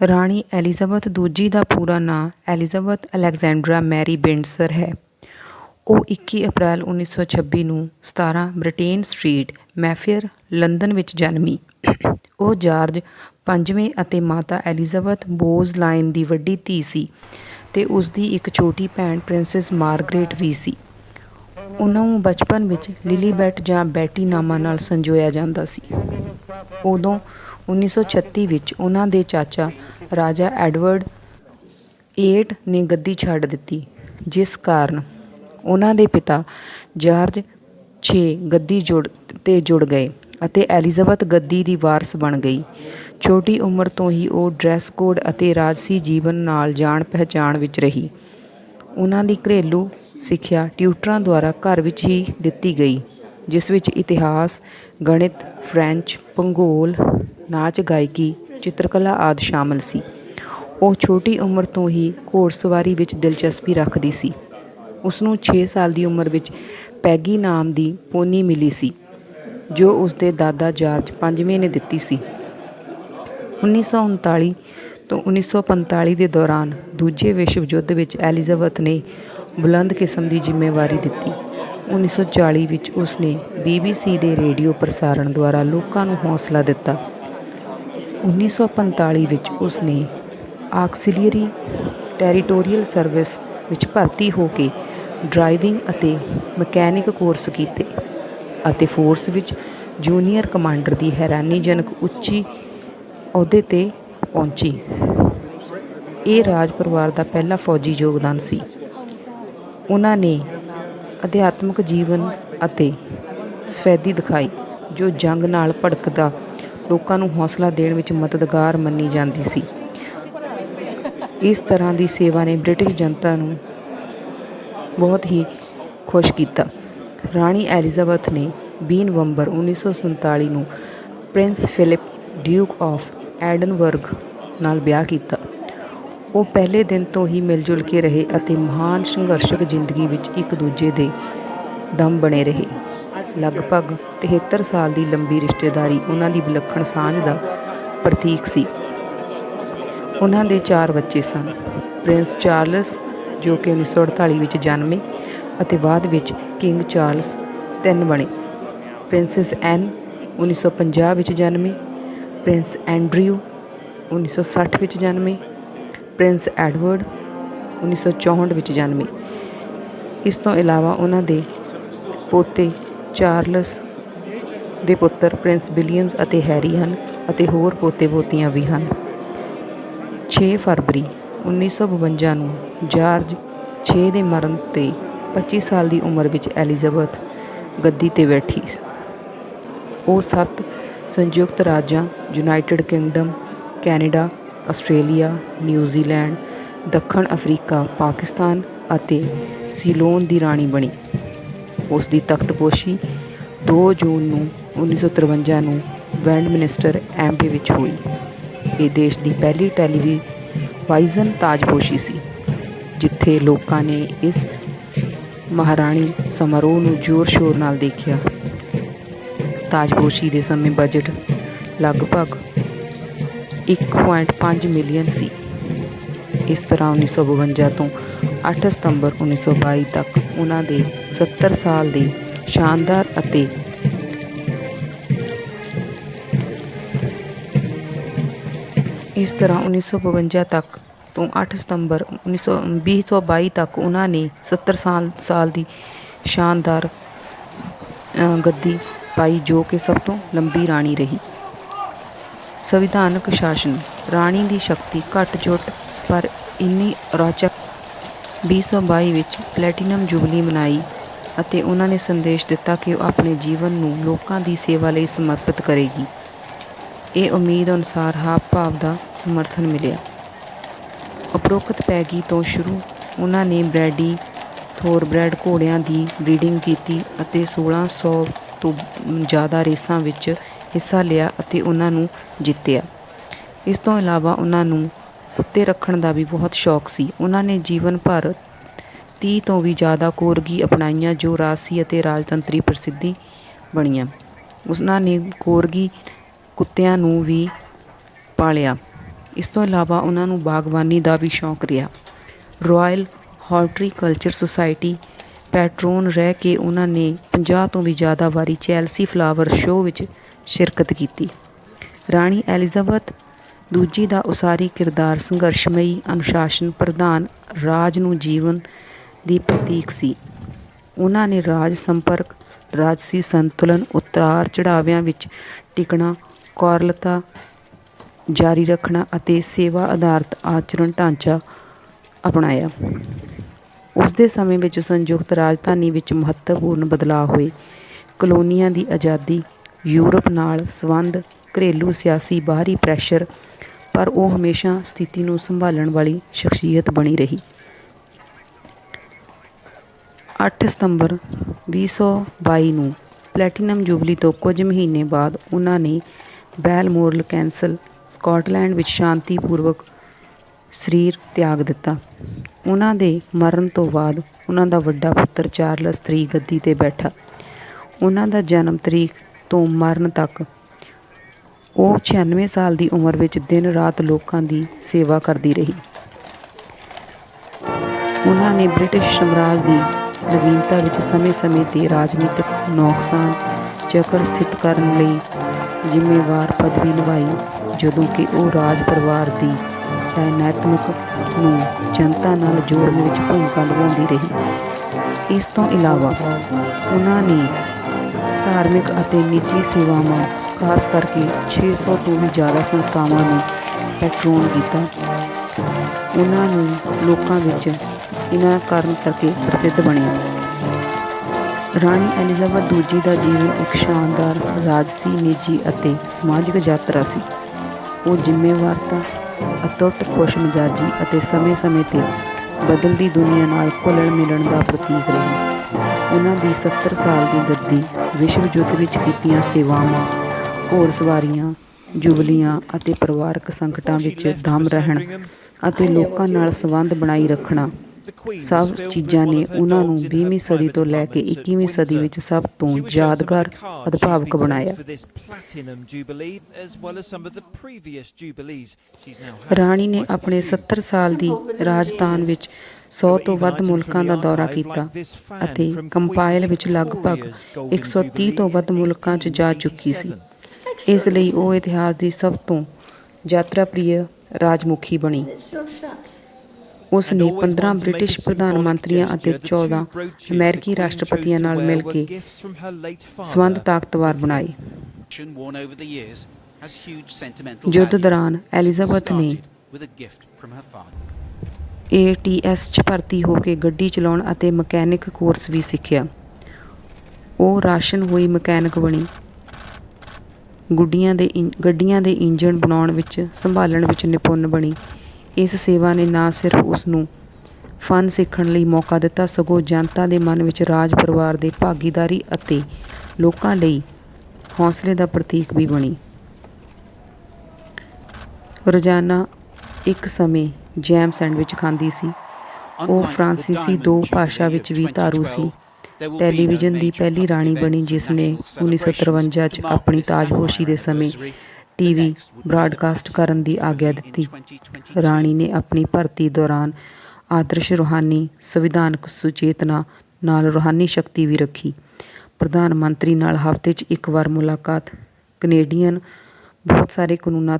ਰਾਣੀ ਐਲਿਜ਼ਾਬeth ਦੂਜੀ ਦਾ ਪੂਰਾ ਨਾਂ ਐਲਿਜ਼ਾਬeth ਅਲੈਗਜ਼ੈਂਡਰਾ ਮੈਰੀ ਬਿੰਡਸਰ ਹੈ। ਉਹ ਇੱਕੀ ਅਪ੍ਰੈਲ ਉੱਨੀ ਸੌ ਛੱਬੀ ਨੂੰ ਸਤਾਰਾਂ ਬ੍ਰਿਟੇਨ ਸਟਰੀਟ, ਮੈਫੇਅਰ, ਲੰਦਨ ਵਿੱਚ ਜਨਮੀ। ਉਹ ਜਾਰਜ ਪੰਜਵੇਂ ਅਤੇ ਮਾਤਾ ਐਲਿਜ਼ਾਬeth ਬੋਜ਼ ਲਾਈਨ ਦੀ ਵੱਡੀ ਧੀ ਸੀ ਤੇ ਉਸਦੀ ਇੱਕ ਛੋਟੀ ਭੈਣ ਪ੍ਰਿੰਸੈਸ ਮਾਰਗਰੇਟ ਵੀ ਸੀ। ਉਹਨਾਂ ਨੂੰ ਬਚਪਨ ਵਿੱਚ ਲਿਲੀਬੈਟ ਜਾਂ ਬੈਟੀ ਨਾਮਾਂ ਨਾਲ ਸੰਜੋਇਆ ਜਾਂਦਾ ਸੀ। ਉਦੋਂ ਉੱਨੀ ਸੌ ਛੱਤੀ ਵਿੱਚ ਉਹਨਾਂ ਦੇ ਚਾਚਾ ਰਾਜਾ ਐਡਵਰਡ ਏਟ ਨੇ ਗੱਦੀ ਛੱਡ ਦਿੱਤੀ, ਜਿਸ ਕਾਰਨ ਉਹਨਾਂ ਦੇ ਪਿਤਾ ਜਾਰਜ ਛੇ ਗੱਦੀ ਜੁੜ ਤੇ ਜੁੜ ਗਏ ਅਤੇ ਐਲਿਜ਼ਾਬeth ਗੱਦੀ ਦੀ ਵਾਰਸ ਬਣ ਗਈ। ਛੋਟੀ ਉਮਰ ਤੋਂ ਹੀ ਉਹ ਡਰੈਸ ਕੋਡ ਅਤੇ ਰਾਜਸੀ ਜੀਵਨ ਨਾਲ ਜਾਣ ਪਹਿਚਾਣ ਵਿੱਚ ਰਹੀ। ਉਹਨਾਂ ਦੀ ਘਰੇਲੂ ਸਿੱਖਿਆ ਟਿਊਟਰਾਂ ਦੁਆਰਾ ਘਰ ਵਿੱਚ ਹੀ ਦਿੱਤੀ ਗਈ, ਜਿਸ ਵਿੱਚ ਇਤਿਹਾਸ, ਗਣਿਤ, ਫ੍ਰੈਂਚ, ਭੂਗੋਲ, ਨਾਚ, ਗਾਇਕੀ, ਚਿੱਤਰਕਲਾ ਆਦਿ ਸ਼ਾਮਲ ਸੀ। ਉਹ ਛੋਟੀ ਉਮਰ ਤੋਂ ਹੀ ਘੋੜਸਵਾਰੀ ਵਿੱਚ ਦਿਲਚਸਪੀ ਰੱਖਦੀ ਸੀ। ਉਸਨੂੰ ਛੇ ਸਾਲ ਦੀ ਉਮਰ ਵਿੱਚ ਪੈਗੀ ਨਾਮ ਦੀ ਪੋਨੀ ਮਿਲੀ ਸੀ, ਜੋ ਉਸਦੇ ਦਾਦਾ ਜਾਰਜ ਪੰਜਵੇਂ ਨੇ ਦਿੱਤੀ ਸੀ। ਉੱਨੀ ਸੌ ਉਨਤਾਲੀ ਤੋਂ ਉੱਨੀ ਸੌ ਪੰਤਾਲੀ ਦੇ ਦੌਰਾਨ ਦੂਜੇ ਵਿਸ਼ਵ ਯੁੱਧ ਵਿੱਚ ਐਲਿਜ਼ਾਬeth ਨੇ ਬੁਲੰਦ ਕਿਸਮ ਦੀ ਜ਼ਿੰਮੇਵਾਰੀ ਦਿੱਤੀ। ਉੱਨੀ ਸੌ ਚਾਲੀ ਵਿੱਚ ਉਸਨੇ ਬੀ.ਬੀ.ਸੀ. ਦੇ ਰੇਡੀਓ ਪ੍ਰਸਾਰਣ ਦੁਆਰਾ ਲੋਕਾਂ ਨੂੰ ਹੌਸਲਾ ਦਿੱਤਾ। ਉੱਨੀ ਸੌ ਪੰਤਾਲੀ ਵਿੱਚ ਉਸਨੇ ਆਕਸੀਲਰੀ ਟੈਰੀਟੋਰੀਅਲ ਸਰਵਿਸ ਵਿੱਚ ਭਰਤੀ ਹੋ ਕੇ ਡਰਾਈਵਿੰਗ ਅਤੇ ਮਕੈਨਿਕ ਕੋਰਸ ਕੀਤੇ ਅਤੇ ਫੋਰਸ ਵਿੱਚ ਜੂਨੀਅਰ ਕਮਾਂਡਰ ਦੀ ਹੈਰਾਨੀਜਨਕ ਉੱਚੀ ਅਹੁਦੇ ਤੇ ਪਹੁੰਚੀ। ਇਹ ਰਾਜ ਪਰਿਵਾਰ ਦਾ ਪਹਿਲਾ ਫੌਜੀ ਯੋਗਦਾਨ ਸੀ। ਉਹਨਾਂ ਨੇ ਅਧਿਆਤਮਿਕ ਜੀਵਨ ਅਤੇ ਸਫੈਦੀ ਦਿਖਾਈ, ਜੋ ਜੰਗ ਨਾਲ ਭੜਕਦਾ ਲੋਕਾਂ ਨੂੰ ਹੌਸਲਾ ਦੇਣ ਵਿੱਚ ਮਦਦਗਾਰ ਮੰਨੀ ਜਾਂਦੀ ਸੀ। ਇਸ ਤਰ੍ਹਾਂ ਦੀ ਸੇਵਾ ਨੇ ਬ੍ਰਿਟਿਸ਼ ਜਨਤਾ ਨੂੰ ਬਹੁਤ ਹੀ ਖੁਸ਼ ਕੀਤਾ। ਰਾਣੀ ਐਲਿਜ਼ਾਬeth ਨੇ ਵੀਹ ਨਵੰਬਰ ਉੱਨੀ ਸੌ ਸੰਤਾਲੀ ਨੂੰ prince Philip, duke of Edinburgh ਨਾਲ ਵਿਆਹ ਕੀਤਾ। ਉਹ ਪਹਿਲੇ ਦਿਨ ਤੋਂ ਹੀ ਮਿਲ-ਜੁਲ ਕੇ ਰਹੇ ਅਤੇ ਮਹਾਨ ਸੰਘਰਸ਼ਕ ਜ਼ਿੰਦਗੀ ਵਿੱਚ ਇੱਕ ਦੂਜੇ ਦੇ ਦਮ ਬਣੇ ਰਹੇ। ਲਗਭਗ ਤਿਹੱਤਰ ਸਾਲ ਦੀ ਲੰਬੀ ਰਿਸ਼ਤੇਦਾਰੀ ਉਹਨਾਂ ਦੀ ਵਿਲੱਖਣ ਸਾਂਝ ਦਾ ਪ੍ਰਤੀਕ ਸੀ। ਉਹਨਾਂ ਦੇ ਚਾਰ ਬੱਚੇ ਸਨ: ਪ੍ਰਿੰਸ ਚਾਰਲਸ, ਜੋ ਕਿ ਉੱਨੀ ਸੌ ਅੜਤਾਲੀ ਵਿੱਚ ਜਨਮੇ ਅਤੇ ਬਾਅਦ ਵਿੱਚ ਕਿੰਗ ਚਾਰਲਸ ਤਿੰਨ ਬਣੇ; ਪ੍ਰਿੰਸੈਸ ਐਨ, ਉੱਨੀ ਸੌ ਪੰਜਾਹ ਵਿੱਚ ਜਨਮੇ; ਪ੍ਰਿੰਸ ਐਂਡਰਿਊ, ਉੱਨੀ ਸੌ ਸੱਠ ਵਿੱਚ ਜਨਮੇ; ਪ੍ਰਿੰਸ ਐਡਵਰਡ, ਉੱਨੀ ਸੌ ਚੌਂਹਠ ਵਿੱਚ ਜਨਮੇ। ਇਸ ਤੋਂ ਇਲਾਵਾ ਉਹਨਾਂ ਦੇ ਪੋਤੇ ਚਾਰਲਸ ਦੇ ਪੁੱਤਰ ਪ੍ਰਿੰਸ ਵਿਲੀਅਮਸ ਅਤੇ ਹੈਰੀ ਹਨ ਅਤੇ ਹੋਰ ਪੋਤੇ-ਪੋਤੀਆਂ ਵੀ ਹਨ। ਛੇ ਫਰਵਰੀ ਉੱਨੀ ਸੌ ਬਵੰਜਾ ਨੂੰ ਜਾਰਜ ਛੇ ਦੇ ਮਰਨ ਤੇ ਪੱਚੀ ਸਾਲ ਦੀ ਉਮਰ ਵਿੱਚ ਐਲਿਜ਼ਾਬeth ਗੱਦੀ ਤੇ ਬੈਠੀ। ਉਹ ਸੱਤ ਸੰਯੁਕਤ ਰਾਜਾਂ, United Kingdom, Canada, Australia, New Zealand, ਦੱਖਣ ਅਫ਼ਰੀਕਾ, ਪਾਕਿਸਤਾਨ ਅਤੇ ਸੀਲੋਨ ਦੀ ਰਾਣੀ ਬਣੀ। ਉਸ ਦੀ ਤਖ਼ਤਪੋਸ਼ੀ ਦੋ ਜੂਨ ਨੂੰ ਉੱਨੀ ਸੌ ਤਰਵੰਜਾ ਨੂੰ ਵੈਸਟਮਿੰਸਟਰ ਐਬੇ ਵਿੱਚ ਹੋਈ। ਇਹ ਦੇਸ਼ ਦੀ ਪਹਿਲੀ ਟੈਲੀਵਾਈਜ਼ਨ ਤਾਜਪੋਸ਼ੀ ਸੀ, ਜਿੱਥੇ ਲੋਕਾਂ ਨੇ ਇਸ ਮਹਾਰਾਣੀ ਸਮਾਰੋਹ ਨੂੰ ਜ਼ੋਰ-ਸ਼ੋਰ ਨਾਲ ਦੇਖਿਆ। ਤਾਜਪੋਸ਼ੀ ਦੇ ਸਮੇਂ ਬਜਟ ਲਗਭਗ ਇੱਕ ਪੁਆਇੰਟ ਪੰਜ ਮਿਲੀਅਨ ਸੀ। ਇਸ ਤਰ੍ਹਾਂ ਉੱਨੀ ਸੌ ਬਵੰਜਾ ਤੋਂ ਅੱਠ ਸਤੰਬਰ ਉੱਨੀ ਸੌ ਬਾਈ ਤੱਕ ਉਨ੍ਹਾਂ ਦੇ ਸੱਤਰ ਸਾਲ ਦੇ ਸ਼ਾਨਦਾਰ ਅਤੇ ਇਸ ਤਰ੍ਹਾਂ ਉੱਨੀ ਸੌ ਬਵੰਜਾ ਤੱਕ ਤੋਂ ਅੱਠ ਸਤੰਬਰ ਵੀਹ ਸੌ ਬਾਈ ਤੱਕ ਉਨ੍ਹਾਂ ਨੇ ਸੱਤਰ ਸਾਲ ਸਾਲ ਦੀ ਸ਼ਾਨਦਾਰ ਗੱਦੀ ਪਾਈ, ਜੋ ਕਿ ਸਭ ਤੋਂ ਲੰਬੀ ਰਾਣੀ ਰਹੀ। ਸੰਵਿਧਾਨਕ ਸ਼ਾਸਨ: ਰਾਣੀ ਦੀ ਸ਼ਕਤੀ ਘੱਟ-ਛੋਟ ਪਰ ਇੰਨੀ ਰੌਚਕ। ਵੀਹ ਸੌ ਬਾਈ ਵਿੱਚ ਪਲੈਟੀਨਮ ਜੁਬਲੀ ਮਨਾਈ ਅਤੇ ਉਹਨਾਂ ਨੇ ਸੰਦੇਸ਼ ਦਿੱਤਾ ਕਿ ਉਹ ਆਪਣੇ ਜੀਵਨ ਨੂੰ ਲੋਕਾਂ ਦੀ ਸੇਵਾ ਲਈ ਸਮਰਪਿਤ ਕਰੇਗੀ। ਇਹ ਉਮੀਦ ਅਨੁਸਾਰ ਹਾਵ-ਭਾਵ ਦਾ ਸਮਰਥਨ ਮਿਲਿਆ। ਉਪਰੋਕਤ ਪੈਗੀ ਤੋਂ ਸ਼ੁਰੂ, ਉਹਨਾਂ ਨੇ ਬਰੈਡੀ ਥੋਰਬਰੈਡ ਘੋੜਿਆਂ ਦੀ ਬਰੀਡਿੰਗ ਕੀਤੀ ਅਤੇ ਸੋਲ੍ਹਾਂ ਸੌ ਤੋਂ ਜ਼ਿਆਦਾ ਰੇਸਾਂ ਵਿੱਚ ਹਿੱਸਾ ਲਿਆ ਅਤੇ ਉਹਨਾਂ ਨੂੰ ਜਿੱਤਿਆ। ਇਸ ਤੋਂ ਇਲਾਵਾ ਉਹਨਾਂ ਨੂੰ ਕੁੱਤੇ ਰੱਖਣ ਦਾ ਵੀ ਬਹੁਤ ਸ਼ੌਕ ਸੀ। ਉਹਨਾਂ ਨੇ ਜੀਵਨ ਭਰ ਤੀਹ ਤੋਂ ਵੀ ਜ਼ਿਆਦਾ ਕੋਰਗੀ ਅਪਣਾਈਆਂ, ਜੋ ਰਾਜਸੀ ਅਤੇ ਰਾਜਤੰਤਰੀ ਪ੍ਰਸਿੱਧੀ ਬਣੀਆਂ। ਉਹਨਾਂ ਨੇ ਕੋਰਗੀ ਕੁੱਤਿਆਂ ਨੂੰ ਵੀ ਪਾਲਿਆ ਇਸ ਤੋਂ ਇਲਾਵਾ ਉਹਨਾਂ ਨੂੰ ਬਾਗਬਾਨੀ ਦਾ ਵੀ ਸ਼ੌਂਕ ਰਿਹਾ ਰਾਇਲ ਹਾਰਟੀਕਲਚਰ ਸੁਸਾਇਟੀ ਪੈਟਰੋਨ ਰਹਿ ਕੇ ਉਹਨਾਂ ਨੇ 50 ਤੋਂ ਵੀ ਜ਼ਿਆਦਾ ਵਾਰੀ ਚੈਲਸੀ ਫਲਾਵਰ ਸ਼ੋਅ ਵਿੱਚ ਸ਼ਿਰਕਤ ਕੀਤੀ ਰਾਣੀ ਐਲਿਜ਼ਾਬeth ਦੂਜੀ ਦਾ ਉਸਾਰੀ ਕਿਰਦਾਰ ਸੰਘਰਸ਼ਮਈ ਅਨੁਸ਼ਾਸਨ ਪ੍ਰਧਾਨ ਰਾਜ ਨੂੰ ਜੀਵਨ ਦੀ ਪ੍ਰਤੀਕ ਸੀ। ਉਹਨਾਂ ਨੇ ਰਾਜ ਸੰਪਰਕ, ਰਾਜਸੀ ਸੰਤੁਲਨ ਉਤਾਰ ਚੜਾਵਿਆਂ ਵਿੱਚ ਟਿਕਣਾ, ਕੌਰਲਤਾ ਜਾਰੀ ਰੱਖਣਾ ਅਤੇ ਸੇਵਾ ਆਧਾਰਿਤ ਆਚਰਣ ਢਾਂਚਾ ਅਪਣਾਇਆ। ਉਸ ਦੇ ਸਮੇਂ ਵਿੱਚ ਸੰਯੁਕਤ ਰਾਜਧਾਨੀ ਵਿੱਚ ਮਹੱਤਵਪੂਰਨ ਬਦਲਾਅ ਹੋਏ। ਕਲੋਨੀਆਂ ਦੀ ਆਜ਼ਾਦੀ, ਯੂਰਪ ਨਾਲ ਸੰਬੰਧ, ਘਰੇਲੂ ਸਿਆਸੀ ਬਾਹਰੀ ਪ੍ਰੈਸ਼ਰ ਪਰ ਉਹ ਹਮੇਸ਼ਾ ਸਥਿਤੀ ਨੂੰ ਸੰਭਾਲਣ ਵਾਲੀ ਸ਼ਖਸੀਅਤ ਬਣੀ ਰਹੀ। 8 ਸਤੰਬਰ 2022 ਨੂੰ ਪਲੈਟੀਨਮ ਜੁਬਲੀ ਤੋਂ ਕੁਝ ਮਹੀਨੇ ਬਾਅਦ ਉਹਨਾਂ ਨੇ ਬੈਲਮੋਰਲ ਕੈਂਸਲ ਸਕਾਟਲੈਂਡ ਵਿੱਚ ਸ਼ਾਂਤੀਪੂਰਵਕ ਸਰੀਰ ਤਿਆਗ ਦਿੱਤਾ। ਉਹਨਾਂ ਦੇ ਮਰਨ ਤੋਂ ਬਾਅਦ ਉਹਨਾਂ ਦਾ ਵੱਡਾ ਪੁੱਤਰ ਚਾਰਲਸ III ਗੱਦੀ ਤੇ ਬੈਠਾ। ਉਹਨਾਂ ਦਾ ਜਨਮ ਤਰੀਕ ਤੋਂ ਮਰਨ ਤੱਕ ਉਹ 96 ਸਾਲ ਦੀ ਉਮਰ ਵਿੱਚ ਦਿਨ ਰਾਤ ਲੋਕਾਂ ਦੀ ਸੇਵਾ ਕਰਦੀ ਰਹੀ। ਉਹਨਾਂ ਨੇ ਬ੍ਰਿਟਿਸ਼ ਸਾਮਰਾਜ ਦੀ ਨਵੀਨਤਾ ਵਿੱਚ ਸਮੇਂ-ਸਮੇਂ ਤੇ ਰਾਜਨੀਤਿਕ ਨੌਕਸਾਨ, ਚੱਕਰ ਸਥਿਤ ਕਰਨ ਲਈ ਜ਼ਿੰਮੇਵਾਰ ਪਦਵੀ ਨਿਭਾਈ, ਜਦੋਂ ਕਿ ਉਹ ਰਾਜ ਪਰਿਵਾਰ ਦੀ ਡਾਇਨਾਮਿਕ ਨੂੰ ਜਨਤਾ ਨਾਲ ਜੋੜਨ ਵਿੱਚ ਭੂਮਿਕਾ ਨਿਭਾਉਂਦੀ ਰਹੀ। ਇਸ ਤੋਂ ਇਲਾਵਾ ਉਹਨਾਂ ਨੇ ਧਾਰਮਿਕ ਅਤੇ ਨਿੱਜੀ ਸੇਵਾਵਾਂ ਖਾਸ ਕਰਕੇ 600 ਤੋਂ ਵੀ ਜ਼ਿਆਦਾ ਸੰਸਥਾਵਾਂ ਨੂੰ ਪੈਟਰੋਨ ਕੀਤਾ। ਉਹਨਾਂ ਨੂੰ ਲੋਕਾਂ ਵਿੱਚ ਇਹਨਾਂ ਕਾਰਨ ਕਰਕੇ ਪ੍ਰਸਿੱਧ ਬਣਿਆ। ਰਾਣੀ ਐਲਿਜ਼ਾਬeth ਦੂਜੀ ਦਾ ਜੀਵਨ ਇੱਕ ਸ਼ਾਨਦਾਰ ਰਾਜਸੀ, ਨਿੱਜੀ ਅਤੇ ਸਮਾਜਿਕ ਯਾਤਰਾ ਸੀ। ਉਹ ਜ਼ਿੰਮੇਵਾਰਤਾ ਅਤੁੱਟ ਖੁਸ਼ਮਿਜਾਜੀ ਅਤੇ ਸਮੇਂ-ਸਮੇਂ ਤੇ ਬਦਲਦੀ ਦੁਨੀਆ ਨਾਲ ਘੁਲਣ ਮਿਲਣ ਦਾ ਪ੍ਰਤੀਕ ਰਹੀ। ਉਹਨਾਂ ਦੀ 70 ਸਾਲ ਦੀ ਗੱਦੀ ਵਿਸ਼ਵ ਯੁੱਧ ਵਿੱਚ ਕੀਤੀਆਂ ਸੇਵਾਵਾਂ ਘੋੜ ਸਵਾਰੀਆਂ, ਜੁਬਲੀਆਂ ਅਤੇ ਪਰਿਵਾਰਕ ਸੰਕਟਾਂ ਵਿੱਚ ਦਮ ਰਹਿਣ ਅਤੇ ਲੋਕਾਂ ਨਾਲ ਸੰਬੰਧ ਬਣਾਈ ਰੱਖਣਾ। ਸਭ ਚੀਜ਼ਾਂ ਨੇ ਉਹਨਾਂ ਨੂੰ 20ਵੀਂ ਸਦੀ ਤੋਂ ਲੈ ਕੇ 21ਵੀਂ ਸਦੀ ਵਿੱਚ ਸਭ ਤੋਂ ਯਾਦਗਾਰ ਅਦਭਾਵਕ ਬਣਾਇਆ। ਰਾਣੀ ਨੇ ਆਪਣੇ 70 ਸਾਲ ਦੀ ਰਾਜਧਾਨ ਵਿੱਚ 100 ਤੋਂ ਵੱਧ ਮੁਲਕਾਂ ਦਾ ਦੌਰਾ ਕੀਤਾ ਅਤੇ ਕੰਪਾਈਲ ਵਿੱਚ ਲਗਭਗ 130 ਤੋਂ ਵੱਧ ਮੁਲਕਾਂ 'ਚ ਜਾ ਚੁੱਕੀ ਸੀ। ਇਸ ਲਈ ਉਹ ਇਤਿਹਾਸ ਦੀ ਸਭ ਤੋਂ ਯਾਤਰਾ ਪ੍ਰਿਯ ਰਾਜਮੁਖੀ ਬਣੀ। ਉਸ ਨੇ 15 ਬ੍ਰਿਟਿਸ਼ ਪ੍ਰਧਾਨ ਮੰਤਰੀਆਂ ਅਤੇ 14 ਅਮਰੀਕੀ ਰਾਸ਼ਟਰਪਤੀਆਂ ਨਾਲ ਮਿਲ ਕੇ ਸੰਬੰਧ ਤਾਕਤਵਰ ਬਣਾਏ। ਯੁੱਧ ਦੌਰਾਨ ਐਲਿਜ਼ਾਬeth ਨੇ ਏਟੀਐਸ 'ਚ ਭਰਤੀ ਹੋ ਕੇ ਗੱਡੀ ਚਲਾਉਣ ਅਤੇ ਮਕੈਨਿਕ ਕੋਰਸ ਵੀ ਸਿੱਖਿਆ। ਉਹ ਰਾਸ਼ਨ ਹੋਈ ਮਕੈਨਿਕ ਬਣੀ। ਗੁੱਡੀਆਂ ਦੇ ਗੱਡੀਆਂ ਦੇ ਇੰਜਣ ਬਣਾਉਣ ਵਿੱਚ ਸੰਭਾਲਣ ਵਿੱਚ ਨਿਪੁੰਨ ਬਣੀ। ਇਸ ਸੇਵਾ ਨੇ ਨਾ ਸਿਰਫ ਉਸ ਨੂੰ ਫਨ ਸਿੱਖਣ ਲਈ ਮੌਕਾ ਦਿੱਤਾ ਸਗੋਂ ਜਨਤਾ ਦੇ ਮਨ ਵਿੱਚ ਰਾਜ ਪਰਿਵਾਰ ਦੇ ਭਾਗੀਦਾਰੀ ਅਤੇ ਲੋਕਾਂ ਲਈ ਹੌਸਲੇ ਦਾ ਪ੍ਰਤੀਕ ਵੀ ਬਣੀ। ਰੋਜ਼ਾਨਾ ਇੱਕ ਸਮੇਂ ਜੈਮ ਸੈਂਡਵਿਚ ਖਾਂਦੀ ਸੀ। ਉਹ ਫਰਾਂਸੀਸੀ ਦੋ ਭਾਸ਼ਾ ਵਿੱਚ ਵੀ ਧਾਰੂ ਸੀ। ਟੈਲੀਵਿਜ਼ਨ ਦੀ ਪਹਿਲੀ ਰਾਣੀ ਬਣੀ ਜਿਸ ਨੇ 1953 'ਚ ਆਪਣੀ ਤਾਜਪੋਸ਼ੀ ਦੇ ਸਮੇਂ ਟੀਵੀ ਬ੍ਰਾਡਕਾਸਟ ਕਰਨ ਦੀ ਆਗਿਆ ਦਿੱਤੀ। ਰਾਣੀ ਨੇ ਆਪਣੀ ਭਰਤੀ ਦੌਰਾਨ ਆਦਰਸ਼ ਰੂਹਾਨੀ ਸੰਵਿਧਾਨਕ ਸੁਚੇਤਨਾ ਨਾਲ ਰੂਹਾਨੀ ਸ਼ਕਤੀ ਵੀ ਰੱਖੀ। ਪ੍ਰਧਾਨ ਮੰਤਰੀ ਨਾਲ ਹਫ਼ਤੇ 'ਚ ਇੱਕ ਵਾਰ ਮੁਲਾਕਾਤ। ਕੈਨੇਡੀਅਨ ਬਹੁਤ ਸਾਰੇ ਕਾਨੂੰਨਾਂ